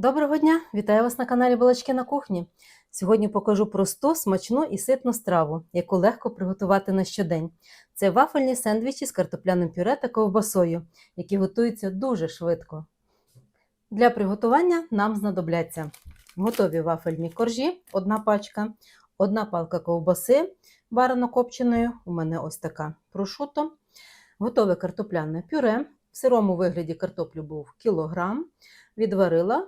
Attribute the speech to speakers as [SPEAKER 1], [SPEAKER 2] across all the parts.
[SPEAKER 1] Доброго дня! Вітаю вас на каналі Балачки на кухні. Сьогодні покажу просту, смачну і ситну страву, яку легко приготувати на щодень. Це вафельні сендвічі з картопляним пюре та ковбасою, які готуються дуже швидко. Для приготування нам знадобляться готові вафельні коржі, одна пачка, одна палка ковбаси варено-копченої, у мене ось така прошуто, готове картопляне пюре. В сирому вигляді картоплю був кілограм, відварила,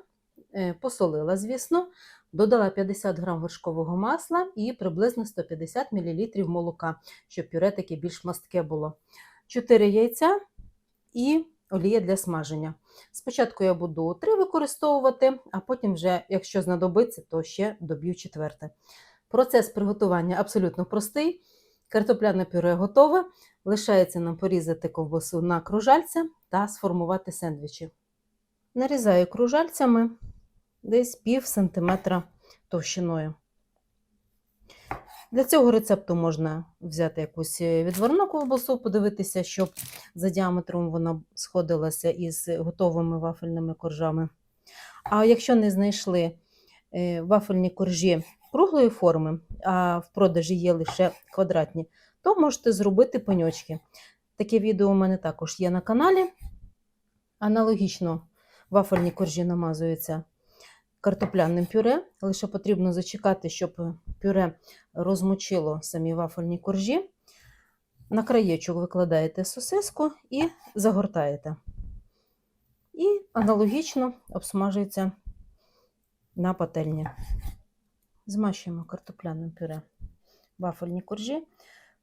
[SPEAKER 1] посолила, звісно, додала 50 г вершкового масла і приблизно 150 мл молока, щоб пюре таке більш мастке було. 4 яйця і олія для смаження. Спочатку я буду 3 використовувати, а потім, вже, якщо знадобиться, то ще доб'ю четверте. Процес приготування абсолютно простий. Картопляне пюре готове. Лишається нам порізати ковбасу на кружальця та сформувати сендвічі. Нарізаю кружальцями десь пів сантиметра товщиною. Для цього рецепту можна взяти якусь відварну ковбасу, подивитися, щоб за діаметром вона сходилася із готовими вафельними коржами. А якщо не знайшли е, вафельні коржі круглої форми, а в продажі є лише квадратні, то можете зробити пеньочки. Таке відео у мене також є на каналі. Аналогічно вафельні коржі намазуються картопляним пюре. Лише потрібно зачекати, щоб пюре розмочило самі вафельні коржі. На краєчок викладаєте сосиску і загортаєте. І аналогічно обсмажується на пательні. Змащуємо картопляним пюре вафельні коржі.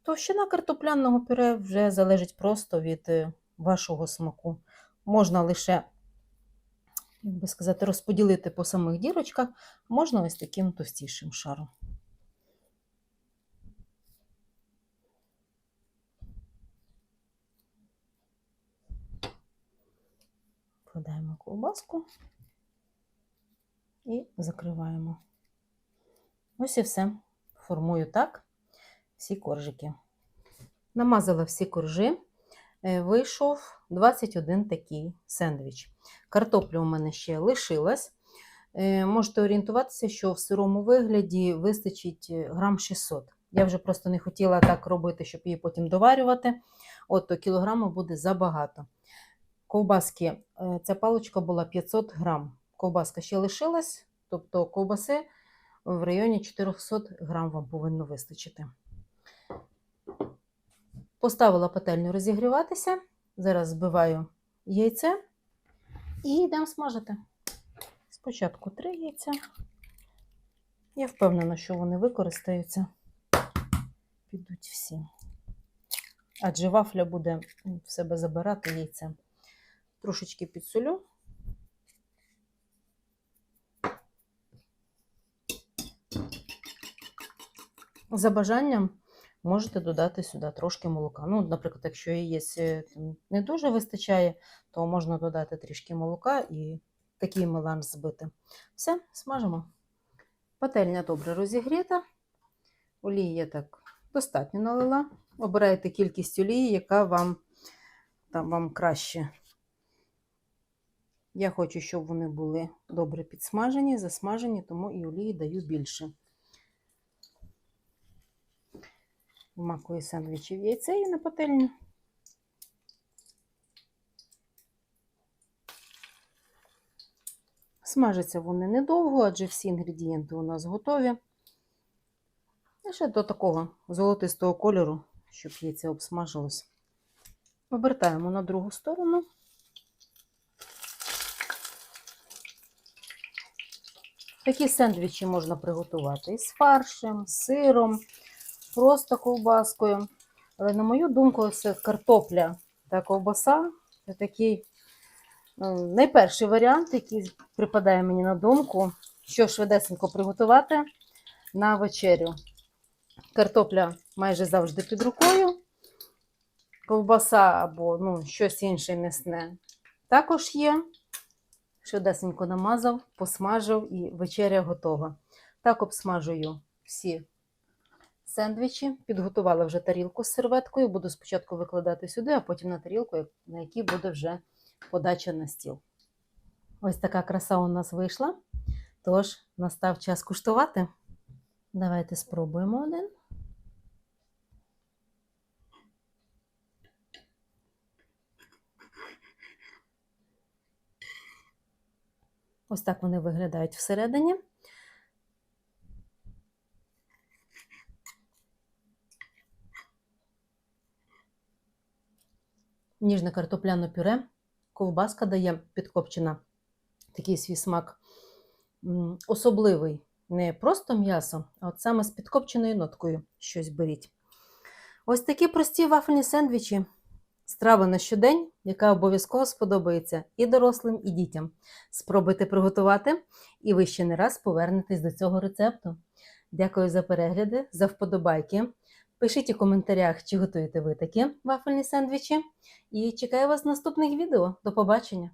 [SPEAKER 1] Товщина картопляного пюре вже залежить просто від е, вашого смаку. Можна лише, як би сказати, розподілити по самих дірочках, можна ось таким товстішим шаром. Вкладаємо ковбаску і закриваємо. Ось і все. Формую так всі коржики. Намазала всі коржі, вийшов 21 такий сендвіч. Картопля у мене ще лишилась. Е, можете орієнтуватися, що в сирому вигляді вистачить е, грам 600. Я вже просто не хотіла так робити, щоб її потім доварювати. От то кілограму буде забагато. Ковбаски, ця паличка була 500 грам. Ковбаска ще лишилась, тобто ковбаси в районі 400 грам вам повинно вистачити. Поставила пательню розігріватися. Зараз збиваю яйце і йдемо смажити. Спочатку три яйця. Я впевнена, що вони використаються. Підуть всі. Адже вафля буде в себе забирати яйце. Трошечки підсолю. За бажанням можете додати сюди трошки молока. Ну, Наприклад, якщо яєць не дуже вистачає, то можна додати трішки молока і такий меланж збити. Все, смажимо. Пательня добре розігріта. Олії я так достатньо налила. Обирайте кількість олії, яка вам, там, вам краще. Я хочу, щоб вони були добре підсмажені, засмажені, тому і олії даю більше. Вмакую сендвічі в яйце і на пательню. Смажаться вони недовго, адже всі інгредієнти у нас готові. Ще до такого золотистого кольору, щоб яйце обсмажилось. Обертаємо на другу сторону. Такі сендвічі можна приготувати із фаршем, з сиром просто ковбаскою. Але, на мою думку, це картопля та ковбаса це такий ну, найперший варіант, який припадає мені на думку, що швидесенько приготувати на вечерю. Картопля майже завжди під рукою. Ковбаса або ну, щось інше м'ясне також є. Швидесенько намазав, посмажив і вечеря готова. Так обсмажую всі сендвічі. Підготувала вже тарілку з серветкою. Буду спочатку викладати сюди, а потім на тарілку, на якій буде вже подача на стіл. Ось така краса у нас вийшла. Тож настав час куштувати. Давайте спробуємо один. Ось так вони виглядають всередині. Ніжне картопляне пюре, ковбаска дає підкопчена такий свій смак особливий. Не просто м'ясо, а от саме з підкопченою ноткою щось беріть. Ось такі прості вафельні сендвічі. Страва на щодень, яка обов'язково сподобається і дорослим, і дітям. Спробуйте приготувати, і ви ще не раз повернетесь до цього рецепту. Дякую за перегляди, за вподобайки. Пишіть у коментарях, чи готуєте ви такі вафельні сендвічі. І чекаю вас в наступних відео. До побачення!